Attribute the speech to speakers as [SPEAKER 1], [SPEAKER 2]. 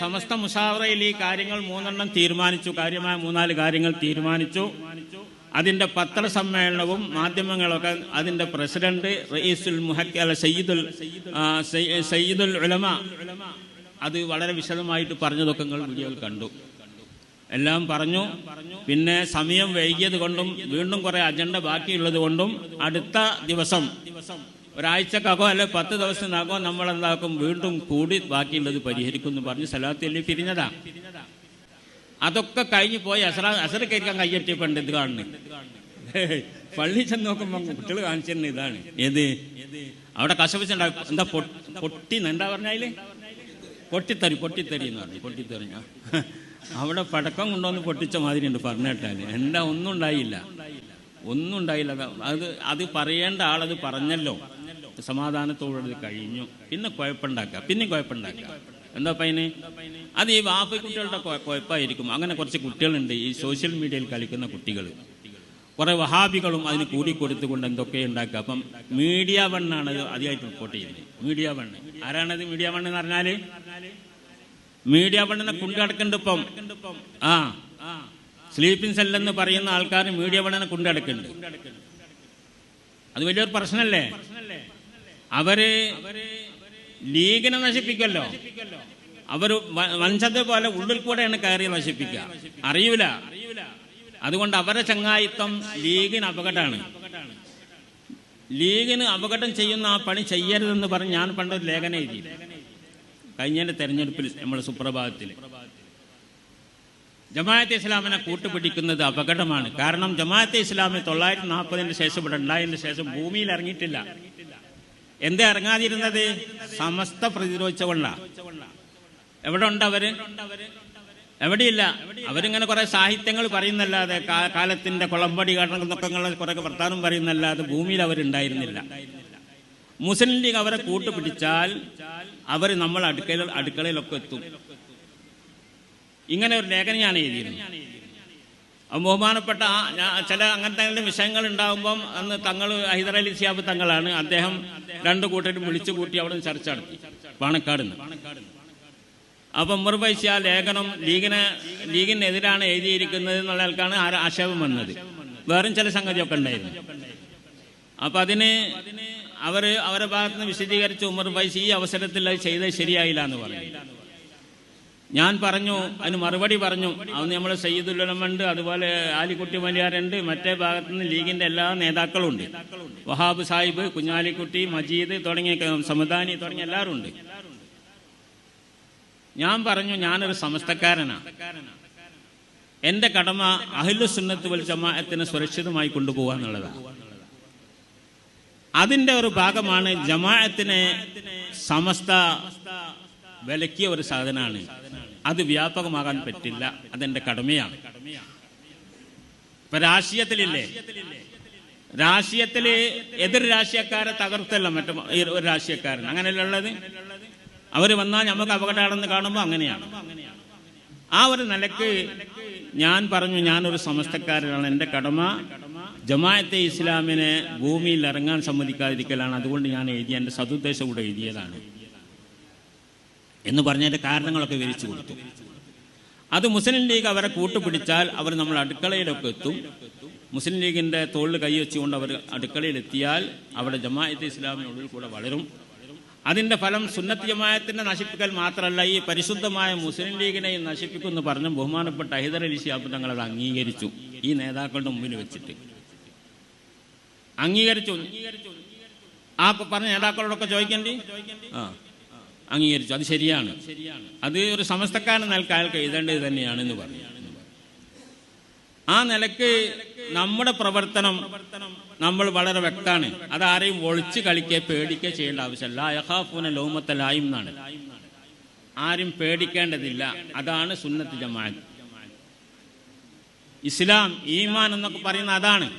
[SPEAKER 1] സമസ്ത മുഷാവറയിൽ ഈ കാര്യങ്ങൾ മൂന്നെണ്ണം തീരുമാനിച്ചു. കാര്യമായ മൂന്നാൽ കാര്യങ്ങൾ തീരുമാനിച്ചു. അതിന്റെ പത്രസമ്മേളനവും മാധ്യമങ്ങളൊക്കെ അതിന്റെ പ്രസിഡന്റ് റയീസുൽ മുഹക്ക അല്ല സയ്യിദുൽ സയ്യിദുൽ ഉലമ അത് വളരെ വിശദമായിട്ട് പറഞ്ഞതൊക്കെ നിങ്ങൾ വീഡിയോയിൽ കണ്ടു. എല്ലാം പറഞ്ഞു. പിന്നെ സമയം വൈകിയത് കൊണ്ടും വീണ്ടും കുറേ അജണ്ട ബാക്കിയുള്ളത് കൊണ്ടും അടുത്ത ദിവസം ഒരാഴ്ചക്കകോ അല്ലെ പത്ത് ദിവസത്തിനകോ നമ്മൾ എന്താക്കും വീണ്ടും കൂടി ബാക്കിയുള്ളത് പരിഹരിക്കും എന്ന് പറഞ്ഞ് സലാത്തിൽ പിരിഞ്ഞതാ അതൊക്കെ കഴിഞ്ഞു പോയി അസറ അസറ കഴിക്കാൻ കയ്യെട്ടിയപ്പണ്ട് ഇത് കാണുന്നത് പള്ളി ചെന്ന് നോക്കുമ്പോൾ കുട്ടികൾ കാണിച്ചിരുന്ന ഇതാണ്. ഏത്? അവിടെ കശപിച്ചുണ്ടാവും എന്താ പൊട്ടി എന്താ പറഞ്ഞാൽ? പൊട്ടിത്തെറി പൊട്ടിത്തെറി എന്ന് പറഞ്ഞു പൊട്ടിത്തെറിഞ്ഞ അവിടെ പടക്കം കൊണ്ടുവന്ന് പൊട്ടിച്ച മാതിരി ഉണ്ട് പറഞ്ഞിട്ടാൽ. എന്താ ഒന്നും ഉണ്ടായില്ല. ഒന്നും ഉണ്ടായില്ല. അത് അത് പറയേണ്ട ആളത് പറഞ്ഞല്ലോ. സമാധാനത്തോടത് കഴിഞ്ഞു. പിന്നെ കുഴപ്പമുണ്ടാക്കുക. പിന്നെയും കുഴപ്പമുണ്ടാക്കുക. എന്താ പയ്യന് അത് ഈ വാപ്പ കുട്ടികളുടെ കുഴപ്പമായിരിക്കും. അങ്ങനെ കുറച്ച് കുട്ടികളുണ്ട്. ഈ സോഷ്യൽ മീഡിയയിൽ കളിക്കുന്ന കുട്ടികൾ. കുറെ വഹാബികളും അതിന് കൂടി കൊടുത്തുകൊണ്ട് എന്തൊക്കെ ഉണ്ടാക്കുക. അപ്പം മീഡിയ വണ്ണാണ് അത് റിപ്പോർട്ട് ചെയ്യുന്നത്. മീഡിയ വണ്ണ് ആരാണത് മീഡിയ വണ്ണ് എന്ന് പറഞ്ഞാൽ? മീഡിയ വണ്ണിനെ കൊണ്ടുനടക്കുന്നുണ്ട് ഇപ്പം. ആ. സ്ലീപ്പിംഗ് സെല്ലെന്ന് പറയുന്ന ആൾക്കാർ മീഡിയ വണ്ണിനെ കൊണ്ടുനടക്കുന്നുണ്ട് അത് വലിയൊരു പ്രശ്നമല്ലേ? അവർ ലീഗിനെ നശിപ്പിക്കല്ലോ അവർ വംശത്തെ പോലെ ഉള്ളിൽ കൂടെയാണ് കയറി നശിപ്പിക്കുക. അറിയൂല. അതുകൊണ്ട് അവരെ ചങ്ങായിത്വം ലീഗിന് അപകടമാണ്. ലീഗിന് അപകടം ചെയ്യുന്ന ആ പണി ചെയ്യരുതെന്ന് പറഞ്ഞ് ഞാൻ പണ്ടൊരു ലേഖനം എഴുതി. കഴിഞ്ഞതിന്റെ തെരഞ്ഞെടുപ്പിൽ നമ്മുടെ സുപ്രഭാതത്തിൽ ജമാഅത്തെ ഇസ്ലാമിനെ കൂട്ടുപിടിക്കുന്നത് അപകടമാണ്. കാരണം ജമാഅത്തെ ഇസ്ലാമിന് തൊള്ളായിരത്തി നാൽപ്പതിന് ശേഷം ഇവിടെ ഉണ്ടായതിന് ശേഷം ഭൂമിയിൽ ഇറങ്ങിയിട്ടില്ല. എന്താ ഇറങ്ങാതിരുന്നത് സമസ്ത പ്രതിരോധിച്ചുകൊണ്ടാ എവിടെ ഉണ്ട് അവർ? എവിടെയില്ല. അവരിങ്ങനെ കുറെ സാഹിത്യങ്ങൾ പറയുന്നല്ലാതെ കാലത്തിന്റെ കുളമ്പടി കടങ്ങൾ കുറെ വർത്താനം പറയുന്നല്ലാതെ ഭൂമിയിൽ അവരുണ്ടായിരുന്നില്ല. മുസ്ലിം ലീഗ് അവരെ കൂട്ടുപിടിച്ചാൽ അവർ നമ്മൾ അടുക്കള അടുക്കളയിലൊക്കെ എത്തും. ഇങ്ങനെ ഒരു ലേഖനം ഞാൻ എഴുതിയിരുന്നു. അപ്പൊ ബഹുമാനപ്പെട്ട ചില അങ്ങനത്തെ വിഷയങ്ങൾ ഉണ്ടാകുമ്പം അന്ന് തങ്ങൾ ഹൈദർ അലി സിയാബ് തങ്ങളാണ്. അദ്ദേഹം രണ്ടു കൂട്ടരും വിളിച്ചു കൂട്ടി അവിടെ ചർച്ച നടത്തി. പാണക്കാട് അപ്പൊ ഉമർ ഫൈസി ആ ലേഖനം ലീഗിനെ ലീഗിനെതിരാണ് എഴുതിയിരിക്കുന്നത് എന്നുള്ള ആൾക്കാണ് ആക്ഷേപം വന്നത്. വേറും ചില സംഗതിയൊക്കെ ഉണ്ടായിരുന്നു. അപ്പൊ അതിന് അവർ അവരുടെ ഭാഗത്ത് നിന്ന് വിശദീകരിച്ച് ഉമർ ഫൈസി ഈ അവസരത്തിൽ അത് ചെയ്തത് ശരിയായില്ല എന്ന് പറഞ്ഞു. ഞാൻ പറഞ്ഞു അതിന് മറുപടി പറഞ്ഞു. അന്ന് നമ്മൾ സയ്യിദുല്ലമുണ്ട് അതുപോലെ ആലിക്കുട്ടി മലയാറുണ്ട് മറ്റേ ഭാഗത്തു നിന്ന് ലീഗിന്റെ എല്ലാ നേതാക്കളും ഉണ്ട് വഹാബ് സാഹിബ് കുഞ്ഞാലിക്കുട്ടി മജീദ് തുടങ്ങിയ സമദാനി തുടങ്ങിയ എല്ലാവരും ഉണ്ട്. ഞാൻ പറഞ്ഞു ഞാനൊരു സമസ്തക്കാരനാണ് എന്റെ കടമ അഹിലു സുന്നത്ത് വൽ ജമാഅത്തിനെ സുരക്ഷിതമായി കൊണ്ടുപോകുക എന്നുള്ളതാണ് അതിന്റെ ഒരു ഭാഗമാണ് ജമാഅത്തിനെ സമസ്ത വിലക്കിയ ഒരു സാധനമാണ് അത് വ്യാപകമാകാൻ പറ്റില്ല. അതെന്റെ കടമയാണ്. ഇപ്പൊ രാഷ്ട്രീയത്തിലില്ലേ? രാഷ്ട്രീയത്തിൽ എതിർ രാഷ്ട്രീയക്കാരെ തകർത്തല്ല മറ്റു ഒരു രാഷ്ട്രീയക്കാരൻ. അങ്ങനെയല്ല ഉള്ളത്? അവർ വന്നാൽ നമുക്ക് അപകടമാണെന്ന് കാണുമ്പോൾ അങ്ങനെയാണ്. ആ ഒരു നിലയ്ക്ക് ഞാൻ പറഞ്ഞു ഞാനൊരു സമസ്തക്കാരനാണ്. എന്റെ കടമ ജമാഅത്തെ ഇസ്ലാമിനെ ഭൂമിയിൽ ഇറങ്ങാൻ സമ്മതിക്കാതിരിക്കലാണ്. അതുകൊണ്ട് ഞാൻ എഴുതിയ എന്റെ സതുദ്ദേശം കൂടെ എഴുതിയതാണ്. എന്ന് പറഞ്ഞതിന്റെ കാരണങ്ങളൊക്കെ വിവരിച്ചു കൊടുത്തു. അത് മുസ്ലിം ലീഗ് അവരെ കൂട്ടുപിടിച്ചാൽ അവർ നമ്മൾ അടുക്കളയിലൊക്കെ എത്തും. മുസ്ലിം ലീഗിന്റെ തോളിൽ കൈ കൈവച്ചുകൊണ്ട് അവർ അടുക്കളയിലെത്തിയാൽ അവിടെ ജമാഅത്ത് ഇസ്ലാമിനുള്ളിൽ കൂടെ വളരും. അതിന്റെ ഫലം സുന്നത്ത് ജമാഅത്തിനെ നശിപ്പിക്കൽ മാത്രമല്ല ഈ പരിശുദ്ധമായ മുസ്ലിം ലീഗിനെയും നശിപ്പിക്കുമെന്ന് പറഞ്ഞ് ബഹുമാനപ്പെട്ട ഹൈദർ അലി ഷിയാബ് തങ്ങൾ അത് അംഗീകരിച്ചു. ഈ നേതാക്കളുടെ മുമ്പിൽ വെച്ചിട്ട്. അംഗീകരിച്ചു. ആ പറഞ്ഞ നേതാക്കളോടൊക്കെ ചോദിക്കണ്ടേ? ആ. അംഗീകരിച്ചു. അത് ശരിയാണ്. അത് ഒരു സമസ്തക്കാരൻ നിലയ്ക്ക് അയാൾക്ക് എഴുതേണ്ടത് തന്നെയാണ് എന്ന് പറഞ്ഞു. ആ നിലയ്ക്ക് നമ്മുടെ പ്രവർത്തനം നമ്മൾ വളരെ വ്യക്തമാണ്. അതാരെയും ഒളിച്ച് കളിക്കുക പേടിക്കുക ചെയ്യേണ്ട ആവശ്യമല്ല. യഹാഫൂന ലോമത്തലായും എന്നാണ്. ആരും പേടിക്കേണ്ടതില്ല. അതാണ് സുന്നത്ത് ജമാഅത്ത്. ഇസ്ലാം ഈമാൻ എന്നൊക്കെ പറയുന്ന അതാണ്.